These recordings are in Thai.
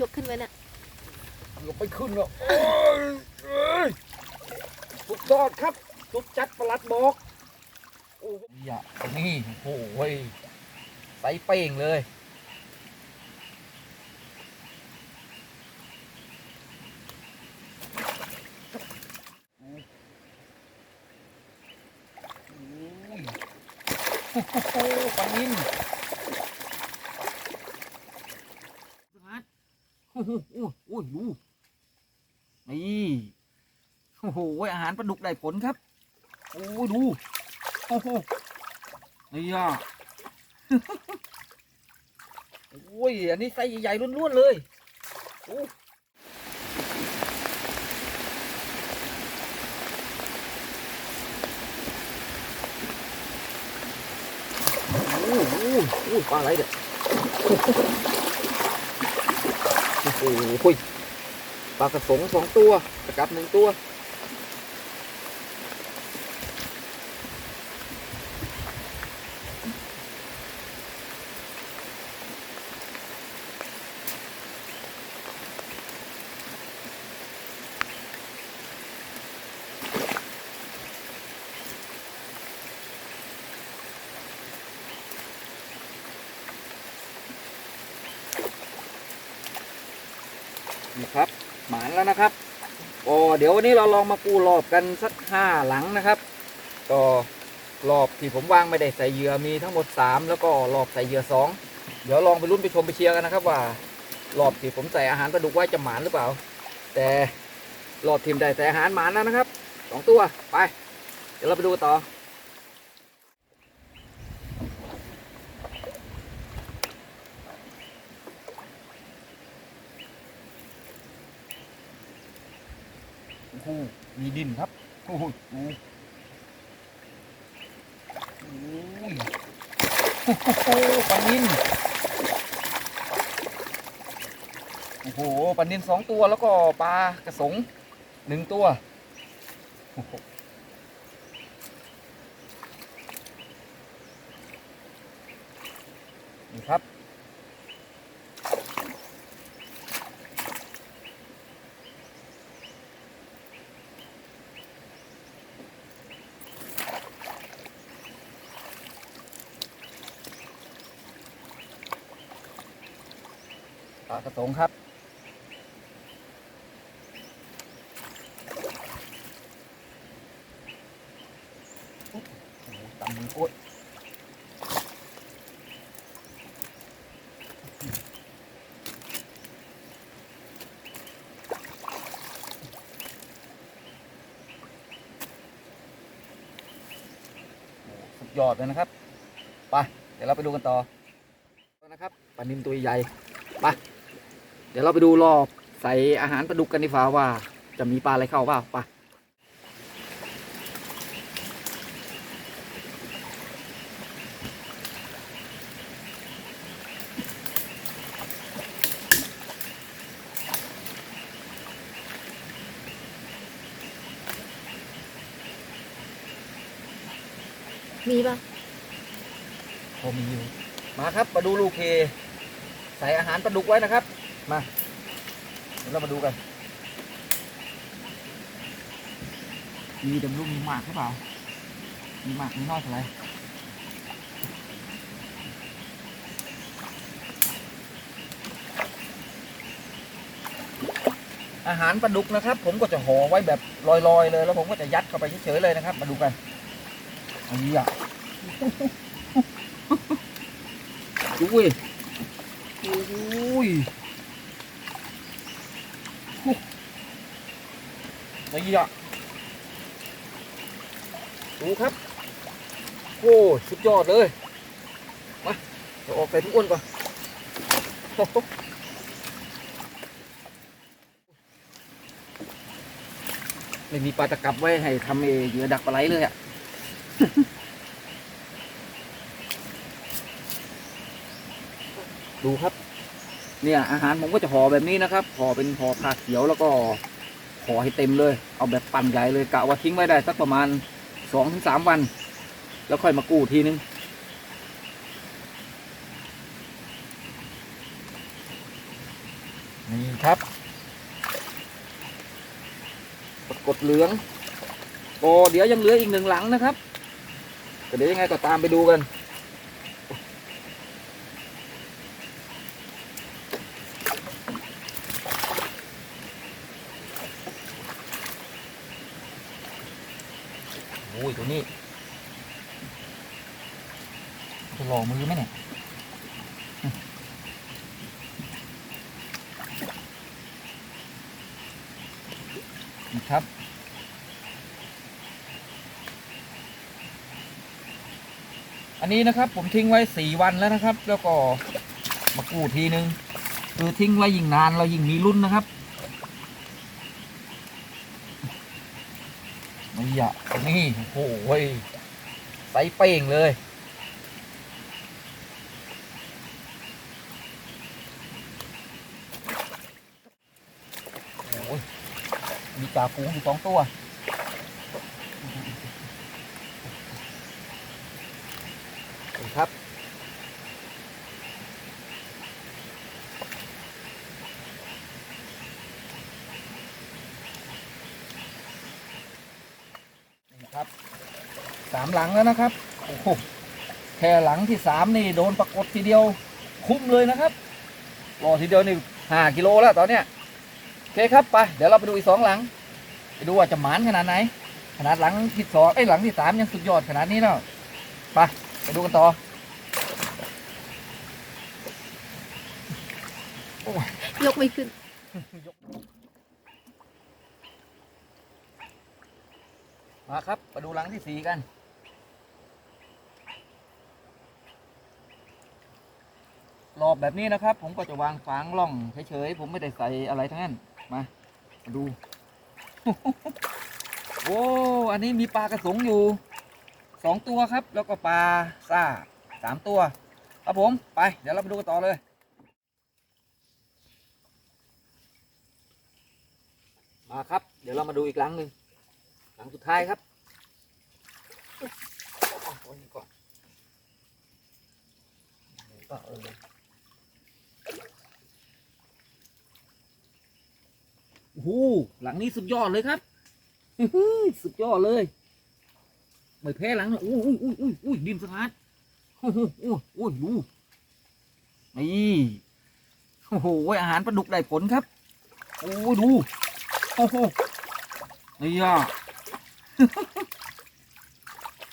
ยกขึ้นไว้น่ะยกไปขึ้นเนาะโอ้ยเอ้ยสุดยอดครับสุดจัดประหลัดบอกโอ้ย่านี่โอ้โหใส่เป้งเลยโอ้ยโอ้โหปลานิ่มสงัด โอ้โหโอ้โหโอ้ยดู นี่โอ้โหอาหารปลาดุกได้ผลครับ โอ้ดู โอ้โหนี่อะโอ้ย อันนี้ไซส์ใหญ่ๆล้วนๆเลยโอ้โอ้โหปลาอะไรเนี่ย โอ้โหปลากระสงสองตัวตะกับหนึ่งตัว ครับ หมานแล้วนะครับก็เดี๋ยววันนี้เราลองมาปูรอบกันสักห้าหลังนะครับ ก็รอบที่ผมวางไม่ได้ใส่เหยื่อมีทั้งหมด 3 แล้วก็รอบใส่เหยื่อ2 เดี๋ยวลองไปรุ่นไปชมไปเชียร์กันนะครับว่ารอบที่ผมใส่อาหารปลาดุกไว้จะหมานหรือเปล่า แต่รอบทีมได้ใส่อาหารหมานแล้วนะครับสองตัวไป เดี๋ยวเราไปดูต่อ คู่มีดินครับโอ้โหดูโอ้ยโอ้โหปลานินโอ้โหปลานินสองตัวแล้วก็ปลากระสงหนึ่งตัวโอ้โห ลากระสงครับ ตำมือโอ้โหสุดยอดเลยนะครับ ไป เดี๋ยวเราไปดูกันต่อนะครับปลานิมตัวใหญ่ไป เดี๋ยวเราไปดูรอบใส่อาหารปลาดุกกันดีฟ้าว่า จะมีปลาอะไรเข้าเปล่าไปมีป่ะพอมีอยู่มาครับมาดูลูกเคใส่อาหารปลาดุกไว้นะครับ มาเดี๋ยวเรามาดูกัน มีแต่ไม่รู้มีหมากหรือเปล่า มีหมากมีนอยเท่าไรอาหารปลาดุกนะครับ ผมก็จะห่อไว้แบบลอยๆเลย แล้วผมก็จะยัดเข้าไปเฉยๆเลยนะครับมาดูกันอันนี้อะดูเว้ยโอ้ยโอ้ นี่อะดูครับ โอ้สุดยอดเลย มาเดี๋ยวออกไปทุกอ้วนก่อนโอ้โหไม่มีปลาตะกับไว้ให้ทำเอเหยื่อดักปลาไหลเลยอะดูครับ เนี่ยอาหารผมก็จะห่อแบบนี้นะครับห่อเป็นห่อผ้าเขียวแล้วก็ ห่อให้เต็มเลย เอาแบบปั่นใหญ่เลยกะว่าทิ้งไว้ได้สักประมาณสองถึงสามวัน แล้วค่อยมากู้ทีนึงนี่ครับกฏเหลืองก็เดี๋ยวยังเหลืออีกหนึ่งหลังนะครับแต่เดี๋ยวยังไงก็ตามไปดูกัน อ้ยตัวนี้ จะหล่อมือไหมเนี่ยครับอันนี้นะครับผมทิ้งไว้สี่วันแล้วนะครับ แล้วก็มากูดทีนึงคือทิ้งไว้ยิ่งนานเรายิ่งมีรุ่นนะครับ นี่อะนี่โอ้โหใส่เป่งเลยโอ้ยมีจ่าปูอยู่สองตัวครับ นี่ครับ สามหลังแล้วนะครับโอ้โหแค่หลังที่สามนี่โดนปรากฏทีเดียวคุ้มเลยนะครับรอทีเดียวนี่ห้ากิโลแล้วตอนเนี้ยโอเคครับไปเดี๋ยวเราไปดูอีกสองหลัง ไปดูว่าจะหมานขนาดไหน ขนาดหลังที่สองไอ้ยหลังที่สามยังสุดยอดขนาดนี้แล้วไปไปดูกันต่อยกไม่ขึ้นมาครับมาดูหลังที่สี่กัน รอบแบบนี้นะครับ ผมก็จะวางฝางล่องเฉยๆผมไม่ได้ใส่อะไรทั้งนั้นมามาดู โอ้อันนี้มีปลากระสงอยู่สองตัวครับ แล้วก็ปลาซ่าสามตัว ครับผมไป เดี๋ยวเราไปดูกันต่อเลยมาครับ เดี๋ยวเรามาดูอีกหลังหนึ่งหลังสุดท้ายครับอาตัวนี้ก่อนก็เออโอ้โหหลังนี้สุดยอดเลยครับสุดยอดเลยไม่แพ้หลังเลยอุ้ยอุ้ยอุ้ยอุ้ยอุ้ยดินสกัดโอ้โหโอ้โหโอ้ยดูนี่โอ้โหอาหารปลาดุกได้ผลครับโอ้ยดูโอ้โหนี่อะ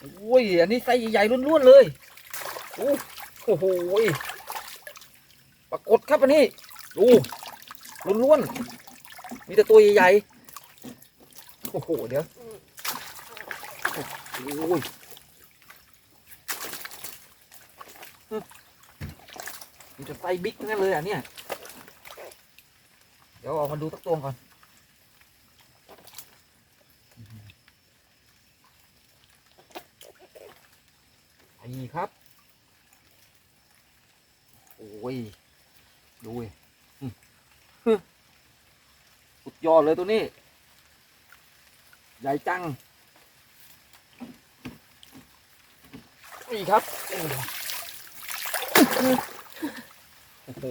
โอ้ยอันนี้ไซส์ใหญ่ๆล้วนๆเลยโอ้โอ้โหยปรากฏครับอันนี้ดูล้วนๆ มีแต่ตัวใหญ่ๆ โอ้โห เดี๋ยว โอ้ยมีแต่ไซส์บิ๊กนั้นเลยอะเนี่ย เดี๋ยวออกมาดูตักตัวก่อน ไอ้ครับ โอ้ย ดูดิอื้ สุดยอดเลยตัวนี้ ใหญ่จัง นี่ครับ โอ้โห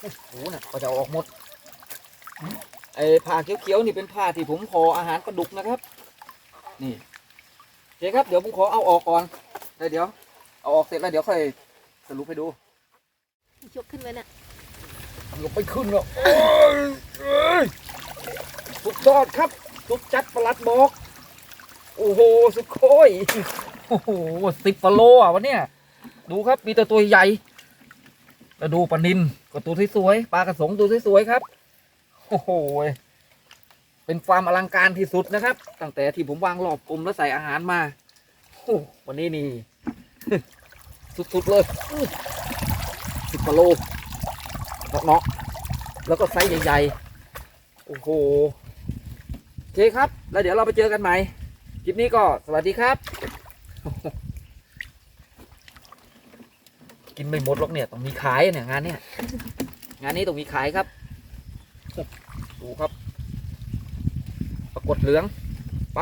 โอ้โหน่ะก็จะออกหมด ไอ้ผ่าเขียวๆนี่เป็นผ่าที่ผมขออาหารปลาดุกนะครับ นี่โอเคครับเดี๋ยวผมขอเอาออกก่อนแล้วเดี๋ยว เอาออกเสร็จแล้วเดี๋ยวค่อยสรุปให้ดูยกขึ้นไว้น่ะยกไปขึ้นแล้วโอ้ยเอ้ยสุดยอดครับสุดจัดประหลัดบอก โอ้โหสุดโค้ยโอ้โหสิบฟโลอะวันเนี้ยดูครับมีแต่ตัวใหญ่แล้วดูปลานินก็ตัวสวยๆปลากระสงตัวสวยๆครับ โอ้โหเป็นความอลังการที่สุดนะครับ ตั้งแต่ที่ผมวางรอบกลมแล้วใส่อาหารมาโอ้วันนี้นี่ สุดๆเลยสิบกว่าโลเนาะแล้วก็ไซส์ใหญ่ๆ โอ้โหโอเคครับ แล้วเดี๋ยวเราไปเจอกันใหม่ คลิปนี้ก็สวัสดีครับ กินไม่หมดหรอกเนี่ย ต้องมีขายเนี่ยงานเนี่ย งานนี้ต้องมีขายครับ ดูครับ ปรากฏเหลือง ไป